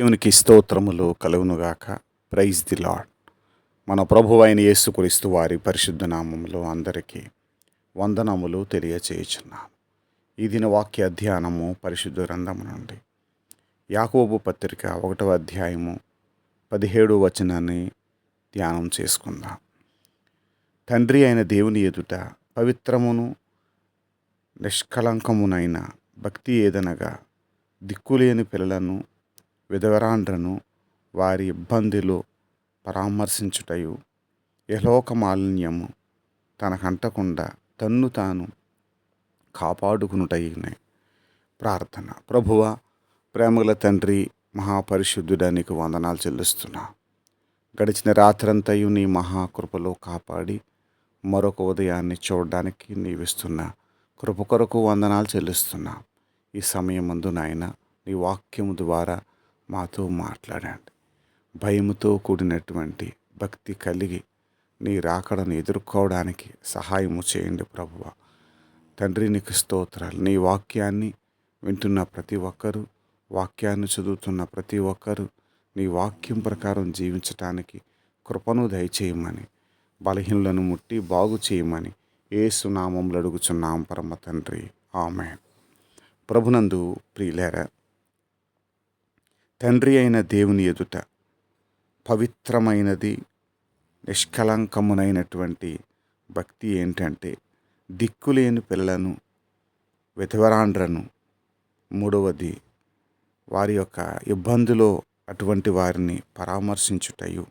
దేవునికి స్తోత్రములు కలుగునుగాక. ప్రైజ్ ది లాడ్ మన ప్రభు అయిన యేసుక్రీస్తు వారి పరిశుద్ధ నామములు అందరికీ వందనములు తెలియచేయుచున్నాను ఈ దిన వాక్య అధ్యయనము పరిశుద్ధ గ్రంథము నుండి యాకోబు పత్రిక ఒకటవ అధ్యాయము పదిహేడు వచనాన్ని ధ్యానం చేసుకుందాం. తండ్రి అయిన దేవుని ఎదుట పవిత్రమును నిష్కలంకమునైన భక్తి ఏదనగా దిక్కులేని పిల్లలను విధవరాండ్రను వారి ఇబ్బందిలో పరామర్శించుటయు యలోక మాలిన్యము తనకంటకుండా తన్ను తాను కాపాడుకునుటయునే ప్రార్థన. ప్రభువ ప్రేమగల తండ్రి మహాపరిశుద్ధుడానికి వందనాలు చెల్లిస్తున్నా. గడిచిన రాత్రంతయు నీ మహాకృపలో కాపాడి మరొక ఉదయాన్ని చూడడానికి నీవిస్తున్న కృప కొరకు వందనాలు చెల్లిస్తున్నా. ఈ సమయం ముందు నాయన నీ వాక్యము ద్వారా మాతో మాట్లాడండి. భయముతో కూడినటువంటి భక్తి కలిగి నీ రాకడను ఎదుర్కోవడానికి సహాయము చేయండి ప్రభువ. తండ్రి నీకు స్తోత్రాలు. నీ వాక్యాన్ని వింటున్న ప్రతి ఒక్కరూ వాక్యాన్ని చదువుతున్న ప్రతి ఒక్కరూ నీ వాక్యం ప్రకారం జీవించటానికి కృపను దయచేయమని బలహీనులను ముట్టి బాగు చేయమని ఏసునామంలో అడుగుచున్నాం పరమ తండ్రి. ఆమె ప్రభునందు ప్రియులేరా తండ్రి అయిన దేవుని ఎదుట పవిత్రమైనది నిష్కలంకమునైనటువంటి భక్తి ఏంటంటే దిక్కులేని పిల్లలను విధవరాండ్రను. మూడవది వారి యొక్క ఇబ్బందులో అటువంటి వారిని పరామర్శించుటయు.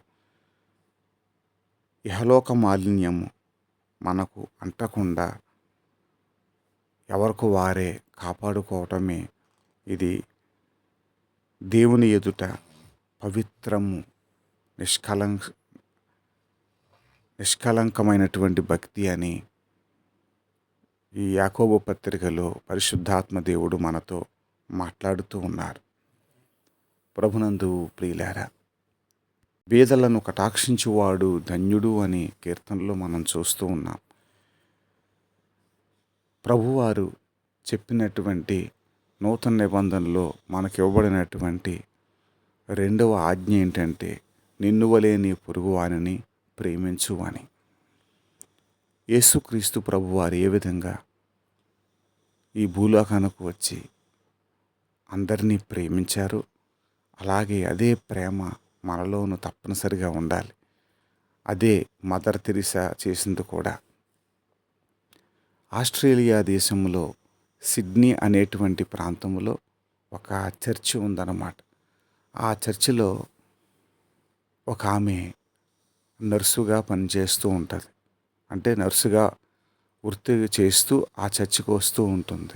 ఇహలోక మాలిన్యము మనకు అంటకుండా ఎవరికి వారే కాపాడుకోవటమే ఇది దేవుని ఎదుట పవిత్రము నిష్కలం నిష్కలంకమైనటువంటి భక్తి అని ఈ యాకోబు పత్రికలో పరిశుద్ధాత్మ దేవుడు మనతో మాట్లాడుతూ ఉన్నారు. ప్రభునందు ప్రియులారా బీదలను కటాక్షించువాడు ధన్యుడు అని కీర్తనలో మనం చూస్తూ ఉన్నాం. ప్రభువారు చెప్పినటువంటి నూతన నిబంధనలో మనకి ఇవ్వబడినటువంటి రెండవ ఆజ్ఞ ఏంటంటే నిన్ను వలే నీ పొరుగువానిని ప్రేమించు అని యేసుక్రీస్తు ప్రభువారు ఏ విధంగా ఈ భూలోకానికి వచ్చి అందరినీ ప్రేమించారు? అలాగే అదే ప్రేమ మనలోను తప్పనిసరిగా ఉండాలి. అదే మదర్ తెరిసా చేసింది కూడా. ఆస్ట్రేలియా దేశంలో సిడ్నీ అనేటువంటి ప్రాంతంలో ఒక చర్చి ఉందన్నమాట. ఆ చర్చిలో ఒక ఆమె నర్సుగా పనిచేస్తూ ఉంటుంది. అంటే నర్సుగా వృత్తి చేస్తూ ఆ చర్చికి వస్తూ ఉంటుంది.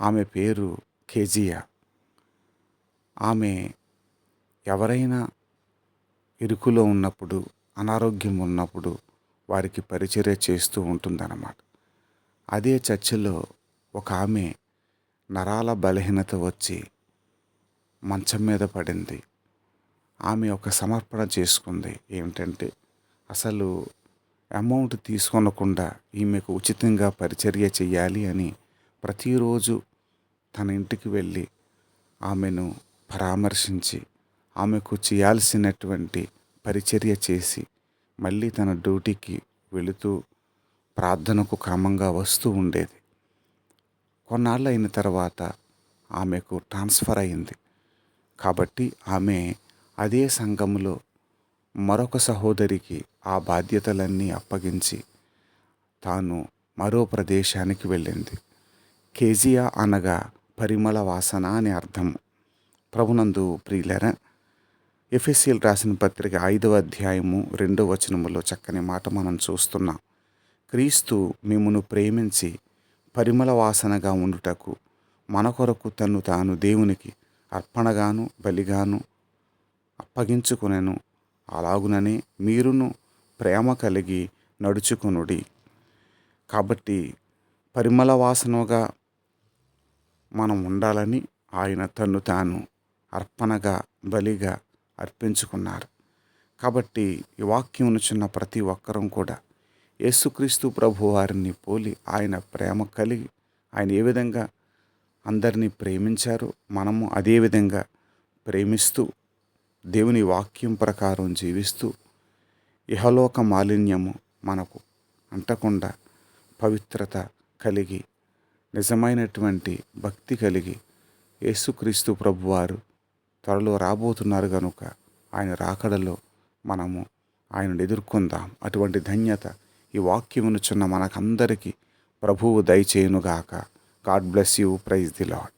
ఆమె పేరు కేజియా. ఆమె ఎవరైనా ఇరుకులో ఉన్నప్పుడు అనారోగ్యం ఉన్నప్పుడు వారికి పరిచర్య చేస్తూ ఉంటుందన్నమాట. అదే చర్చిలో ఒక ఆమె నరాల బలహీనత వచ్చి మంచం మీద పడింది. ఆమె ఒక సమర్పణ చేసుకుంది. ఏమిటంటే అసలు అమౌంట్ తీసుకొనకుండా ఈమెకు ఉచితంగా పరిచర్య చేయాలి అని ప్రతిరోజు తన ఇంటికి వెళ్ళి ఆమెను పరామర్శించి ఆమెకు చేయాల్సినటువంటి పరిచర్య చేసి మళ్ళీ తన డ్యూటీకి వెళుతూ ప్రార్థనకు క్రమంగా వస్తూ ఉండేది. కొన్నాళ్ళు అయిన తర్వాత ఆమెకు ట్రాన్స్ఫర్ అయింది. కాబట్టి ఆమె అదే సంఘంలో మరొక సహోదరికి ఆ బాధ్యతలన్నీ అప్పగించి తాను మరో ప్రదేశానికి వెళ్ళింది. కేజియా అనగా పరిమళ వాసన అని అర్థం. ప్రభునందు ప్రియులర ఎఫ్ఎస్సీలు రాసిన పత్రిక ఐదవ అధ్యాయము రెండవ వచనములో చక్కని మాట మనం చూస్తున్నాం. క్రీస్తు మిమ్మును ప్రేమించి పరిమళ వాసనగా ఉండుటకు మన కొరకు తను తాను దేవునికి అర్పణగాను బలిగాను అప్పగించుకునెను. అలాగుననే మీరును ప్రేమ కలిగి నడుచుకునుడి. కాబట్టి పరిమళ వాసనగా మనం ఉండాలని ఆయన తన్ను తాను అర్పణగా బలిగా అర్పించుకున్నారు. కాబట్టి ఈ వాక్యం చిన్న ప్రతి ఒక్కరం కూడా యేసుక్రీస్తు ప్రభు వారిని పోలి ఆయన ప్రేమ కలిగి ఆయన ఏ విధంగా అందరినీ ప్రేమించారు మనము అదే విధంగా ప్రేమిస్తూ దేవుని వాక్యం ప్రకారం జీవిస్తూ ఇహలోక మాలిన్యము మనకు అంటకుండా పవిత్రత కలిగి నిజమైనటువంటి భక్తి కలిగి యేసుక్రీస్తు ప్రభువారు త్వరలో రాబోతున్నారు కనుక ఆయన రాకడలో మనము ఆయనను ఎదుర్కొందాం. అటువంటి ధన్యత ఈ వాక్యమును చిన్న మనకందరికీ ప్రభువు దయచేయునుగాక. God bless you praise the Lord